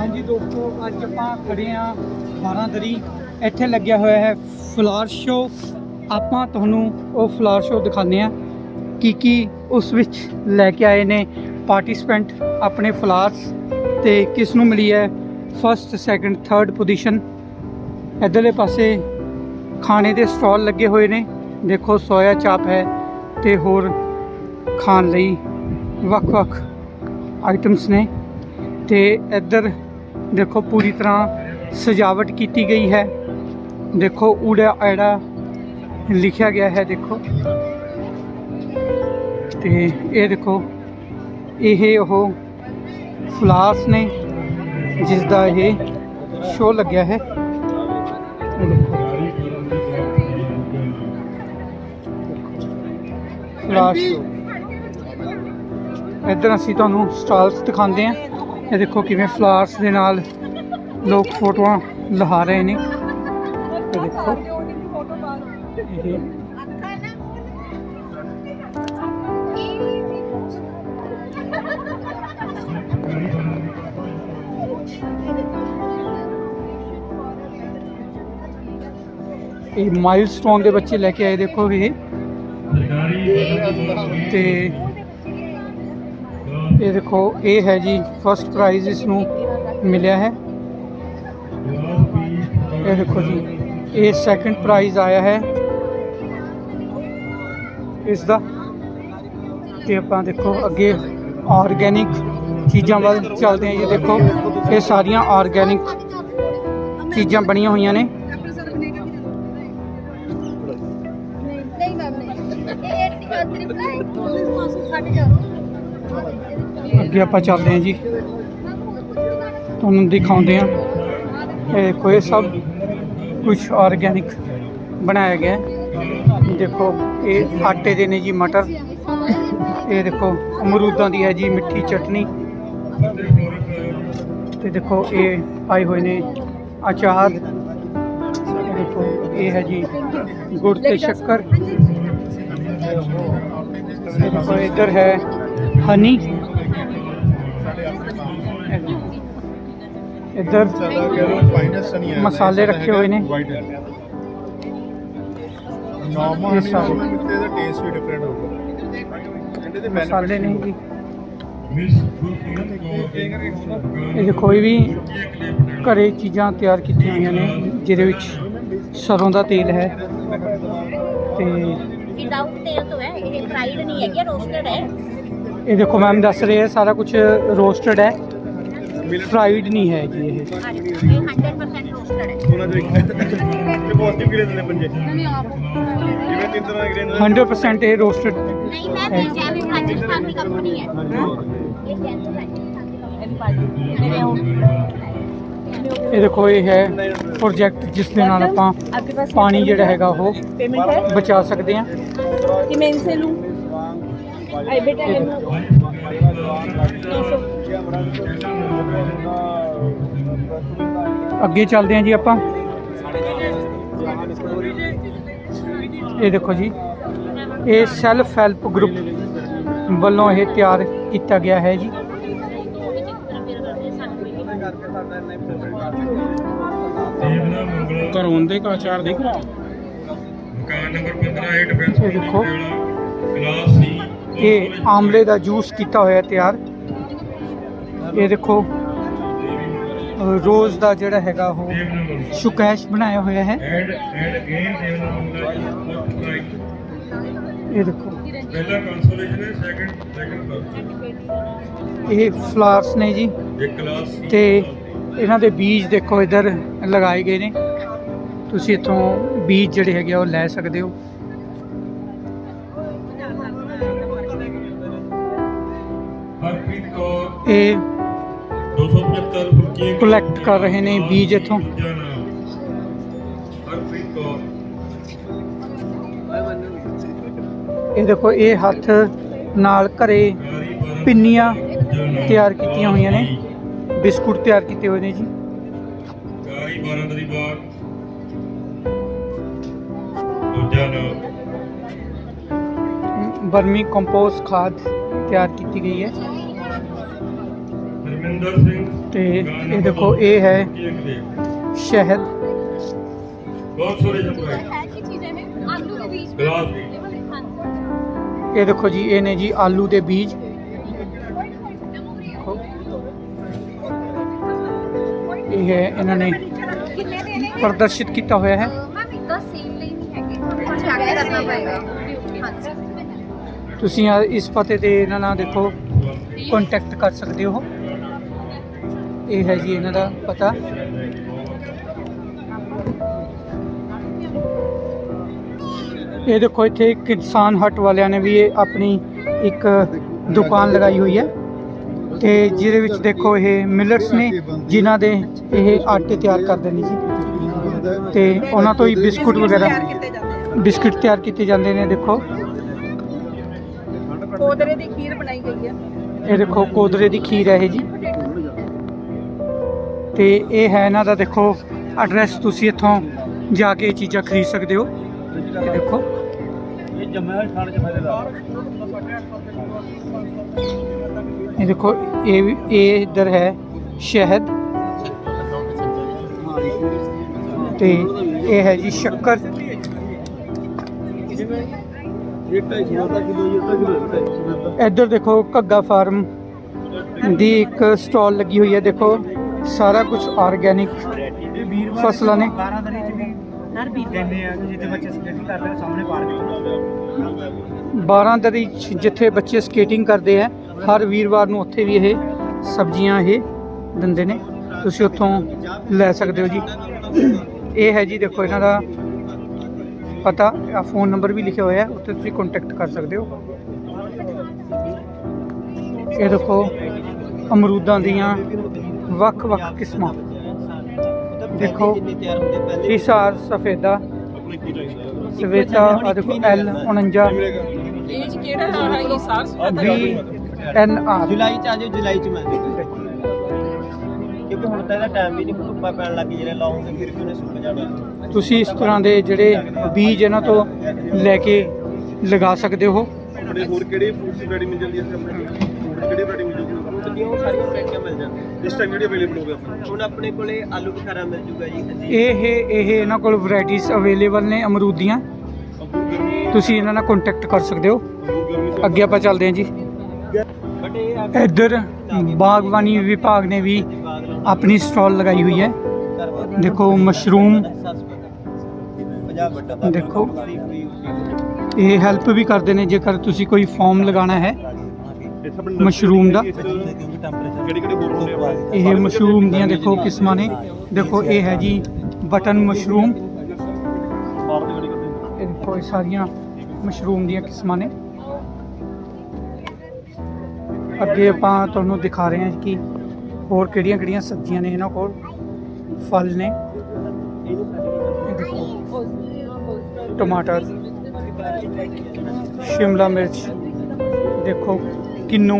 ਹਾਂਜੀ ਦੋਸਤੋ, ਅੱਜ ਆਪਾਂ ਖੜੇ ਆ ਬਾਰਾਂਦਰੀ ਇੱਥੇ ਲੱਗਿਆ ਹੋਇਆ ਹੈ ਫਲਾਰ ਸ਼ੋ ਆਪਾਂ ਤੁਹਾਨੂੰ ਉਹ ਫਲਾਰ ਸ਼ੋ ਦਿਖਾਉਂਦੇ ਆ ਕੀ ਕੀ ਉਸ ਵਿੱਚ ਲੈ ਕੇ ਆਏ ਨੇ ਪਾਰਟਿਸਪੈਂਟ ਆਪਣੇ ਫਲਾਰਸ ਤੇ ਕਿਸ ਨੂੰ ਮਿਲੀ ਹੈ ਫਸਟ ਸੈਕੰਡ ਥਰਡ ਪੋਜੀਸ਼ਨ ਇਧਰਲੇ ਪਾਸੇ ਖਾਣੇ ਦੇ ਸਟਾਲ ਲੱਗੇ ਹੋਏ ਨੇ। ਦੇਖੋ, ਸੋਇਆ ਚਾਪ ਹੈ ਤੇ ਹੋਰ ਖਾਣ ਲਈ ਵੱਖ-ਵੱਖ ਆਈਟਮਸ ਨੇ। ਤੇ ਇੱਧਰ ਦੇਖੋ ਪੂਰੀ ਤਰ੍ਹਾਂ ਸਜਾਵਟ ਕੀਤੀ ਗਈ ਹੈ। ਦੇਖੋ ਊੜਾ ਐੜਾ ਲਿਖਿਆ ਗਿਆ ਹੈ ਦੇਖੋ। ਤੇ ਇਹ ਦੇਖੋ, ਇਹ ਉਹ ਫਲਾਸ ਨੇ ਜਿਸ ਦਾ ਇਹ ਸ਼ੋਅ ਲੱਗਿਆ ਹੈ। ਫਲਾਸ ਇੱਧਰ ਅਸੀਂ ਤੁਹਾਨੂੰ ਸਟਾਲਸ ਦਿਖਾਉਂਦੇ ਹਾਂ। ਇਹ ਦੇਖੋ ਕਿਵੇਂ ਫਲਾਵਰਸ ਦੇ ਨਾਲ ਲੋਕ ਫੋਟੋਆਂ ਲਹਾ ਰਹੇ ਨੇ। ਇਹ ਦੇਖੋ। ਇਹ ਇਹ ਮਾਈਲਸਟੋਨ ਦੇ ਬੱਚੇ ਲੈ ਕੇ ਆਏ ਦੇਖੋ ਇਹ। ਤੇ ਇਹ ਦੇਖੋ, ਇਹ ਹੈ ਜੀ ਫਸਟ ਪ੍ਰਾਈਜ਼ ਇਸ ਨੂੰ ਮਿਲਿਆ ਹੈ। ਇਹ ਦੇਖੋ ਜੀ, ਇਹ ਸੈਕੰਡ ਪ੍ਰਾਈਜ਼ ਆਇਆ ਹੈ। ਇਸ ਦਾ ਤੇ ਆਪਾਂ ਦੇਖੋ, ਅੱਗੇ ਆਰਗੈਨਿਕ ਚੀਜ਼ਾਂ ਵੱਲ ਚੱਲਦੇ ਹਾਂ। ਜੀ ਦੇਖੋ, ਇਹ ਸਾਰੀਆਂ ਆਰਗੈਨਿਕ ਚੀਜ਼ਾਂ ਬਣੀਆਂ ਹੋਈਆਂ ਨੇ। ਨਹੀਂ ਮੈਮ, ਨਹੀਂ। ਇਹ ਤਰੀਫ ਨਾ ਸਾਡੇ ਜਾ ਅੱਗੇ ਆਪਾਂ ਚੱਲਦੇ ਹਾਂ ਜੀ। ਤੁਹਾਨੂੰ ਦਿਖਾਉਂਦੇ ਹਾਂ। ਇਹ ਦੇਖੋ ਇਹ ਸਭ ਕੁਝ ਆਰਗੈਨਿਕ ਬਣਾਇਆ ਗਿਆ ਦੇਖੋ, ਇਹ ਆਟੇ ਦੇ ਨੇ ਜੀ ਮਟਰ। ਇਹ ਦੇਖੋ, ਅਮਰੂਦਾਂ ਦੀ ਹੈ ਜੀ ਮਿੱਠੀ ਚਟਨੀ। ਤੇ ਦੇਖੋ, ਇਹ ਪਾਏ ਹੋਏ ਨੇ ਅਚਾਰ। ਦੇਖੋ, ਇਹ ਹੈ ਜੀ ਗੁੜ ਤੇ ਸ਼ੱਕਰ। ਦੇਖੋ, ਇੱਧਰ ਹੈ ਹਨੀ। ਇੱਧਰ ਨਹੀਂ ਮਸਾਲੇ ਰੱਖੇ ਹੋਏ ਨੇ। ਨਾਰਮਲ ਇਹ ਨਹੀਂ ਸਾਰੇ। ਨਾਰਮਲ ਮਿੱਤੇ ਦਾ ਟੇਸਟ ਵੀ ਡਿਫਰੈਂਟ ਹੋਊਗਾ। ਮਸਾਲੇ ਨੇ ਜੀ ਇਹ ਦੇਖੋ ਇਹ ਵੀ ਘਰੇ ਚੀਜ਼ਾਂ ਤਿਆਰ ਕੀਤੀਆਂ ਹੋਈਆਂ ਨੇ ਜਿਹਦੇ ਵਿੱਚ ਸਰੋਂ ਦਾ ਤੇਲ ਹੈ। ਤੇ ਵਿਦਆਊਟ ਤੇਲ ਤੋਂ ਹੈ ਇਹ ਫਰਾਈਡ ਨਹੀਂ ਹੈ ਇਹ ਰੋਸਟਡ ਹੈ। ਇਹ ਦੇਖੋ ਮੈਮ ਦੱਸ ਰਹੇ ਹੈ ਸਾਰਾ ਕੁਝ ਰੋਸਟਡ ਹੈ। ਫਰਾਈਡ ਨਹੀਂ ਹੈ ਜੀ ਇਹ ਹਾਂਜੀ ਇਹ 100% ਰੋਸਟਡ ਹੈ ਉਹਨਾਂ ਜੋ ਇੱਕ ਤੇ ਪੋਜ਼ਿਟਿਵ ਕਿਹੜੇ ਦਿੰਦੇ ਪੰਜੇ ਜਿਵੇਂ ਤਿੰਨ ਤਰ੍ਹਾਂ ਦੇ ਗ੍ਰੇਨ 100% ਇਹ ਰੋਸਟਡ ਨਹੀਂ ਮੈਮ ਇਹ ਜੈਵਿਕ ਰਾਜਸਥਾਨ ਦੀ ਕੰਪਨੀ ਹੈ ਇਹ ਜੈਵਿਕ ਰਾਜਸਥਾਨ ਦੀ ਕੰਪਨੀ ਹੈ ਇਹ ਦੇਖੋ ਇਹ ਹੈ ਪ੍ਰੋਜੈਕਟ ਜਿਸ ਦੇ ਨਾਲ ਆਪਾਂ ਪਾਣੀ ਜਿਹੜਾ ਹੈਗਾ ਉਹ पेमेंट है ਬਚਾ ਸਕਦੇ ਹਾਂ कि मैं इनसे लूँ आई बेटा है ਅੱਗੇ ਚੱਲਦੇ ਹਾਂ ਜੀ ਆਪਾਂ। ਇਹ ਦੇਖੋ ਜੀ ਇਹ ਸੈਲਫ ਹੈਲਪ ਗਰੁੱਪ ਵੱਲੋਂ ਇਹ ਤਿਆਰ ਕੀਤਾ ਗਿਆ ਹੈ ਜੀ। ਕਰੋਂਦੇ ਦਾ ਆਚਾਰ ਦੇਖ ਰਹਾ ਮਕਾਨ ਨੰਬਰ 15 ਹੈ ਡਿਫੈਂਸ ਇਹ ਦੇਖੋ। ਕਲਾਸ ਸੀ। ਇਹ ਆਮਲੇ ਦਾ ਜੂਸ ਕੀਤਾ ਹੋਇਆ ਤਿਆਰ। ਇਹ ਦੇਖੋ, ਰੋਜ਼ ਦਾ ਜਿਹੜਾ ਹੈਗਾ ਉਹ ਸ਼ੁਕੈਸ਼ ਬਣਾਇਆ ਹੋਇਆ ਹੈ। ਇਹ ਦੇਖੋ ਪਹਿਲਾ ਕੰਸੋਲੇਸ਼ਨ ਹੈ ਸੈਕੰਡ ਸੈਕੰਡ ਇਹ ਫਲਾਵਰਸ ਨੇ ਜੀ। ਇੱਕ ਤੇ ਇਹਨਾਂ ਦੇ ਬੀਜ ਦੇਖੋ, ਇੱਧਰ ਲਗਾਏ ਗਏ ਨੇ। ਤੁਸੀਂ ਇੱਥੋਂ ਬੀਜ ਜਿਹੜੇ ਹੈਗੇ ਆ, ਉਹ ਲੈ ਸਕਦੇ ਹੋ। ਇਹ ਕਲੈਕਟ ਕਰ ਰਹੇ ਨੇ ਬੀਜ ਇੱਥੋਂ। ਕੌਰ ਇਹ ਦੇਖੋ ਇਹ ਹੱਥ ਨਾਲ ਘਰੇ ਪਿੰਨੀਆਂ ਤਿਆਰ ਕੀਤੀਆਂ ਹੋਈਆਂ ਨੇ। ਬਿਸਕੁਟ ਤਿਆਰ ਕੀਤੇ ਹੋਏ ਨੇ ਜੀ। ਗਾਰੀ 12 ਦਰੀ ਬਾਗ ਦੂਜਾ ਨਾਮ ਬਰਮੀ ਕੰਪੋਸਟ ਖਾਦ ਤਿਆਰ ਕੀਤੀ ਗਈ ਹੈ। ਹਰਮਿੰਦਰ ਸਿੰਘ ਤੇ ਇਹ ਦੇਖੋ ਇਹ ਚੀਜ਼ ਹੈ। ਇਹ ਦੇਖੋ ਜੀ ਇਹ ਨੇ ਜੀ ਆਲੂ ਦੇ ਬੀਜ। ਇਹ ਹੈ ਇਹਨਾਂ ਨੇ ਪ੍ਰਦਰਸ਼ਿਤ ਕੀਤਾ ਹੋਇਆ ਹੈ। ਤੁਸੀਂ ਇਸ ਪਤੇ ਤੇ ਇਹਨਾਂ ਨਾਲ ਦੇਖੋ ਕੰਟੈਕਟ ਕਰ ਸਕਦੇ ਹੋ। ਇਹ ਹੈ ਜੀ ਇਹਨਾਂ ਦਾ ਪਤਾ। ਇਹ ਦੇਖੋ ਇੱਥੇ ਕਿਸਾਨ ਹੱਟ ਵਾਲਿਆਂ ਨੇ ਵੀ ਇਹ ਆਪਣੀ ਇੱਕ ਦੁਕਾਨ ਲਗਾਈ ਹੋਈ ਹੈ। ਤੇ ਜਿਹਦੇ ਵਿੱਚ ਦੇਖੋ ਇਹ ਮਿਲਟਸ ਨੇ ਜਿਨ੍ਹਾਂ ਦੇ ਇਹ ਆਟੇ ਤਿਆਰ ਕਰਦੇ ਨੇ ਜੀ। ਤੇ ਉਹਨਾਂ ਤੋਂ ਹੀ ਬਿਸਕੁਟ ਵਗੈਰਾ ਬਿਸਕੁਟ ਤਿਆਰ ਕੀਤੇ ਜਾਂਦੇ ਨੇ ਦੇਖੋ। ਕੋਦਰੇ ਦੀ ਖੀਰ ਬਣਾਈ ਗਈ ਹੈ। ਇਹ ਦੇਖੋ ਕੋਦਰੇ ਦੀ ਖੀਰ ਹੈ ਇਹ ਜੀ। ਤੇ ਇਹ ਹੈ ਇਹਨਾਂ ਦਾ ਦੇਖੋ ਐਡਰੈਸ ਤੁਸੀਂ ਇੱਥੋਂ ਜਾ ਕੇ ਇਹ ਚੀਜ਼ਾਂ ਖਰੀਦ ਸਕਦੇ ਹੋ। ਇਹ ਦੇਖੋ। ਇਹ ਖਾਣ ਚ ਫਾਇਦੇਦਾਰ ਇਹ ਦੇਖੋ ਇਹ ਇਹ ਇੱਧਰ ਹੈ ਸ਼ਹਿਦ। ਤੇ ਇਹ ਹੈ ਜੀ ਸ਼ੱਕਰ। ਇੱਧਰ ਦੇਖੋ ਘੱਗਾ ਫਾਰਮ ਦੀ ਇੱਕ ਸਟਾਲ ਲੱਗੀ ਹੋਈ ਹੈ ਦੇਖੋ। ਸਾਰਾ ਕੁਝ ਆਰਗੈਨਿਕ ਫਸਲਾਂ ਨੇ। 12 ਦਿਨ ਚ ਵੀ ਨਰ ਵੀ ਦਿੰਦੇ ਆ ਜਿੱਥੇ ਬੱਚੇ ਸਕੇਟਿੰਗ ਕਰਦੇ ਆ ਸਾਹਮਣੇ ਪਾਰਕ 12 ਦਰੀ 'ਚ ਜਿੱਥੇ ਬੱਚੇ ਸਕੇਟਿੰਗ ਕਰਦੇ ਆ ਹਰ ਵੀਰਵਾਰ ਨੂੰ ਉੱਥੇ ਵੀ ਇਹ ਸਬਜ਼ੀਆਂ ਇਹ ਦਿੰਦੇ ਨੇ। ਤੁਸੀਂ ਉੱਥੋਂ ਲੈ ਸਕਦੇ ਹੋ ਜੀ। ਇਹ ਹੈ ਜੀ ਦੇਖੋ ਇਹਨਾਂ ਦਾ ਪਤਾ ਆ ਫੋਨ ਨੰਬਰ ਵੀ ਲਿਖਿਆ ਹੋਇਆ ਹੈ ਉੱਥੇ ਤੁਸੀਂ ਕੰਟੈਕਟ ਕਰ ਸਕਦੇ ਹੋ। ਇਹ ਦੇਖੋ ਅਮਰੂਦਾਂ ਦੀਆਂ ਵੱਖ-ਵੱਖ ਕਿਸਮਾਂ। ਦੇਖੋ ਹਿਸਾਰ ਸਫੇਦਾ ਸਵੇਤਾ ਆ ਦੇਖੋ ਐਲ 49 ਇਹ ਚ ਕਿਹੜਾ ਨਾਮ ਹੈ ਇਹ ਸਾਰ ਵੀ ਐਨ ਆਰ ਜੁਲਾਈ ਚ ਆ ਜਾਓ ਜੁਲਾਈ ਚ ਮੈਂ ਕਿਉਂਕਿ ਹੁਣ ਤਾਂ ਇਹਦਾ ਟਾਈਮ ਵੀ ਨਹੀਂ ਧੁੱਪਾ ਪੈਣ ਲੱਗੀ ਜਿਹੜੇ ਲਾਉਂਗੇ ਫਿਰ ਵੀ ਉਹਨੇ ਸੁੱਕ ਜਾਣਾ। ਤੁਸੀਂ ਇਸ ਤਰ੍ਹਾਂ ਦੇ ਜਿਹੜੇ ਬੀਜ ਇਹਨਾਂ ਤੋਂ ਲੈ ਕੇ ਲਗਾ ਸਕਦੇ ਹੋ। ਹੋਰ ਕਿਹੜੇ ਫਰੂਟਸ ਵੈਰਾਈਟੀ ਮਿਲ ਜਾਂਦੀ ਹੈ ਆਪਣੇ ਕਿਹੜੀ ਵੈਰਾਈਟੀ ਦੀਆਂ ਉਹ ਸਾਰੀਆਂ ਵੈਰਾਈਟੀਆਂ ਮਿਲ ਜਾਂਦੀਆਂ। ਇਸ ਟਾਈਮ ਜਿਹੜੀ ਅਵੇਲੇਬਲ ਹੋਵੇ ਆਪਣੇ ਹੁਣ ਆਪਣੇ ਕੋਲੇ ਆਲੂ ਬੁਖਾਰਾ ਮਿਲ ਜੂਗਾ ਜੀ ਹਾਂਜੀ। ਇਹ ਇਹ ਇਹਨਾਂ ਕੋਲ ਵੈਰਾਈਟੀਆਂ ਅਵੇਲੇਬਲ ਨੇ ਅਮਰੂਦ ਦੀਆਂ ਗਰਮੀ ਤੁਸੀਂ ਇਹਨਾਂ ਨਾਲ ਕੰਟੈਕਟ ਕਰ ਸਕਦੇ ਹੋ। ਅੰਗੂਰ ਗਰਮੀ ਤੋਂ ਅੱਗੇ ਆਪਾਂ ਚੱਲਦੇ ਹਾਂ ਜੀ। ਬਟ ਇਹ ਆ ਇੱਧਰ ਬਾਗਬਾਨੀ ਵਿਭਾਗ ਨੇ ਵੀ ਆਪਣੀ ਸਟਾਲ ਲਗਾਈ ਹੋਈ ਹੈ। ਦੇਖੋ ਮਸ਼ਰੂਮ ਵੱਡਾ ਦੇਖੋ ਇਹ ਹੈਲਪ ਵੀ ਕਰਦੇ ਨੇ ਜੇਕਰ ਤੁਸੀਂ ਕੋਈ ਫਾਰਮ ਲਗਾਉਣਾ ਹੈ। ਮਸ਼ਰੂਮ ਦਾ। ਕਿਹੜੀ ਕਿਹੜੀ ਹੋਰ ਹੁੰਦੇ ਆ ਇਹ ਮਸ਼ਰੂਮ ਦੀਆਂ ਦੇਖੋ ਕਿਸਮਾਂ ਨੇ। ਦੇਖੋ ਇਹ ਹੈ ਜੀ ਬਟਨ ਮਸ਼ਰੂਮ। ਇਹ ਦੇਖੋ ਇਹ ਸਾਰੀਆਂ ਮਸ਼ਰੂਮ ਦੀਆਂ ਕਿਸਮਾਂ ਨੇ। ਅੱਗੇ ਆਪਾਂ ਤੁਹਾਨੂੰ ਦਿਖਾ ਰਹੇ ਹਾਂ ਕਿ ਹੋਰ ਕਿਹੜੀਆਂ ਕਿਹੜੀਆਂ ਸਬਜ਼ੀਆਂ ਨੇ ਇਹਨਾਂ ਕੋਲ। ਫਲ ਨੇ। ਇਹ ਦੇਖੋ ਟਮਾਟਰ ਸ਼ਿਮਲਾ ਮਿਰਚ। ਦੇਖੋ ਕਿੰਨੂ,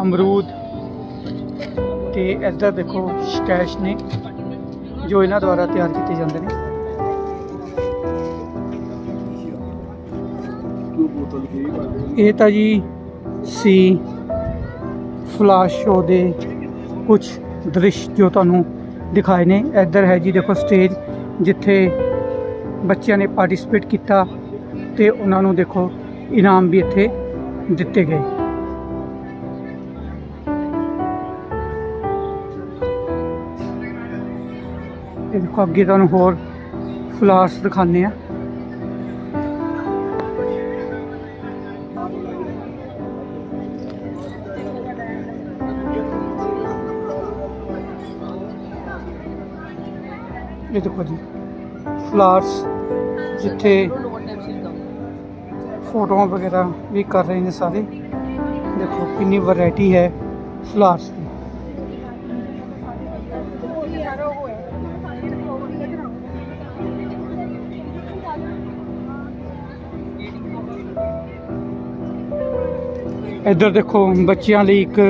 ਅਮਰੂਦ ਤੇ ਇੱਧਰ ਦੇਖੋ ਸਕੈਸ਼ ਨੇ, ਜੋ ਇਹਨਾਂ ਦੁਆਰਾ ਤਿਆਰ ਕੀਤੇ ਜਾਂਦੇ ਨੇ। ਇਹ ਤਾਂ ਜੀ ਸੀ ਫਲਾਸ਼ ਸ਼ੋ ਦੇ ਕੁਝ ਦ੍ਰਿਸ਼ ਜੋ ਤੁਹਾਨੂੰ ਦਿਖਾਏ ਨੇ। ਇੱਧਰ ਹੈ ਜੀ ਦੇਖੋ ਸਟੇਜ ਜਿੱਥੇ ਬੱਚਿਆਂ ਨੇ ਪਾਰਟਿਸਿਪੇਟ ਕੀਤਾ ਤੇ ਉਹਨਾਂ ਨੂੰ ਦੇਖੋ ਇਨਾਮ ਵੀ ਇੱਥੇ ਦਿੱਤੇ ਗਏ ਇਹ ਦੇਖੋ ਅੱਗੇ ਤੁਹਾਨੂੰ ਹੋਰ ਫਲਾਸ ਦਿਖਾਉਂਦੇ ਆ ਇਹ ਦੇਖੋ ਜੀ ਫਲਾਰਸ ਜਿੱਥੇ ਫੋਟੋਆਂ ਵਗੈਰਾ ਵੀ ਕਰ ਰਹੇ ਨੇ ਸਾਰੇ। ਦੇਖੋ, ਕਿੰਨੀ ਵੈਰਾਈਟੀ ਹੈ ਫਲਾਰਸ ਦੀ। ਇੱਧਰ ਦੇਖੋ, ਬੱਚਿਆਂ ਲਈ ਇੱਕ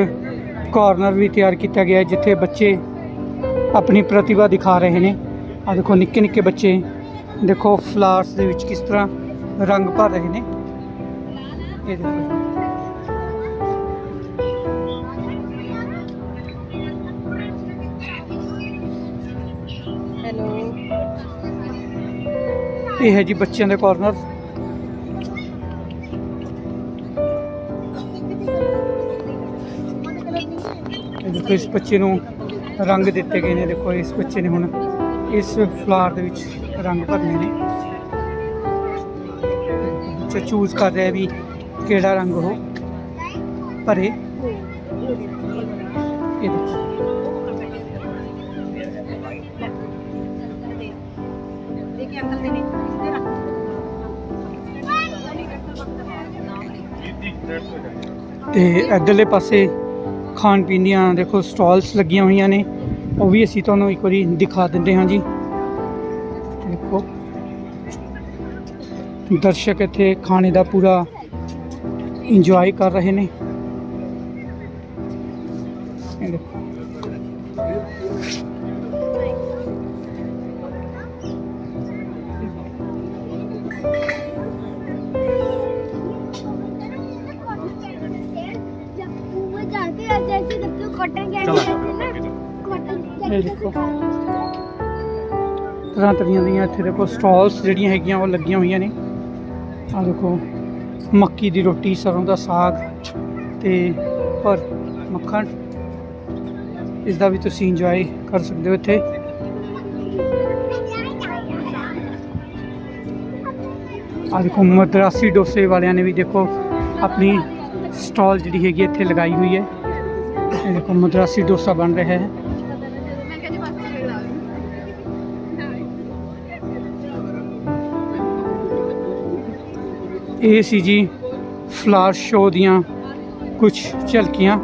ਕਾਰਨਰ ਵੀ ਤਿਆਰ ਕੀਤਾ ਗਿਆ ਹੈ, ਜਿੱਥੇ ਬੱਚੇ ਆਪਣੀ ਪ੍ਰਤਿਭਾ ਦਿਖਾ ਰਹੇ ਨੇ। ਆ ਦੇਖੋ ਨਿੱਕੇ ਨਿੱਕੇ ਬੱਚੇ। ਦੇਖੋ ਫਲਾਰਸ ਦੇ ਵਿੱਚ ਕਿਸ ਤਰ੍ਹਾਂ ਰੰਗ ਭਰ ਰਹੇ ਨੇ। ਇਹ ਹੈ ਜੀ ਬੱਚਿਆਂ ਦੇ ਕਾਰਨਰ ਦੇਖੋ ਇਸ ਬੱਚੇ ਨੂੰ ਰੰਗ ਦਿੱਤੇ ਗਏ ਨੇ। ਦੇਖੋ ਇਸ ਬੱਚੇ ਨੇ ਹੁਣ ਇਸ ਫਲਾਰ ਦੇ ਵਿੱਚ ਰੰਗ ਭਰਨੇ ਨੇ। ਚੂਜ਼ ਕਰ ਰਿਹਾ ਵੀ ਕਿਹੜਾ ਰੰਗ ਉਹ? ਭਰੇ। ਇਹ ਦੇਖੋ। ਤੇ ਇੱਧਰਲੇ ਪਾਸੇ ਖਾਣ ਪੀਣ ਦੀਆਂ ਦੇਖੋ, ਸਟਾਲਸ ਲੱਗੀਆਂ ਹੋਈਆਂ ਨੇ। ਉਹ ਵੀ ਅਸੀਂ ਤੁਹਾਨੂੰ ਇੱਕ ਵਾਰੀ ਦਿਖਾ ਦਿੰਦੇ ਹਾਂ ਜੀ। ਦੇਖੋ। ਦਰਸ਼ਕ ਇੱਥੇ ਖਾਣੇ ਦਾ ਪੂਰਾ इंजॉय कर रहे ने। तरह तरह दिखो। इतने देखो स्टॉल्स जगिया हुई ने। देखो। ਮੱਕੀ ਦੀ ਰੋਟੀ, ਸਰੋਂ ਦਾ ਸਾਗ ਤੇ ਪਰ ਮੱਖਣ। ਇਸ ਦਾ ਵੀ ਤੁਸੀਂ ਇੰਜੋਏ ਕਰ ਸਕਦੇ ਹੋ ਇੱਥੇ। ਅੱਜ ਦੇਖੋ, ਮਦਰਾਸੀ ਡੋਸੇ ਵਾਲਿਆਂ ਨੇ ਵੀ ਦੇਖੋ, ਆਪਣੀ ਸਟਾਲ ਜਿਹੜੀ ਹੈਗੀ ਇੱਥੇ ਲਗਾਈ ਹੋਈ ਹੈ। ਦੇਖੋ, ਮਦਰਾਸੀ ਡੋਸਾ ਬਣ ਰਿਹਾ ਹੈ। ਇਹ ਸੀ ਜੀ ਫਲਾਰ ਸ਼ੋ ਦੀਆਂ ਕੁਝ ਝਲਕੀਆਂ।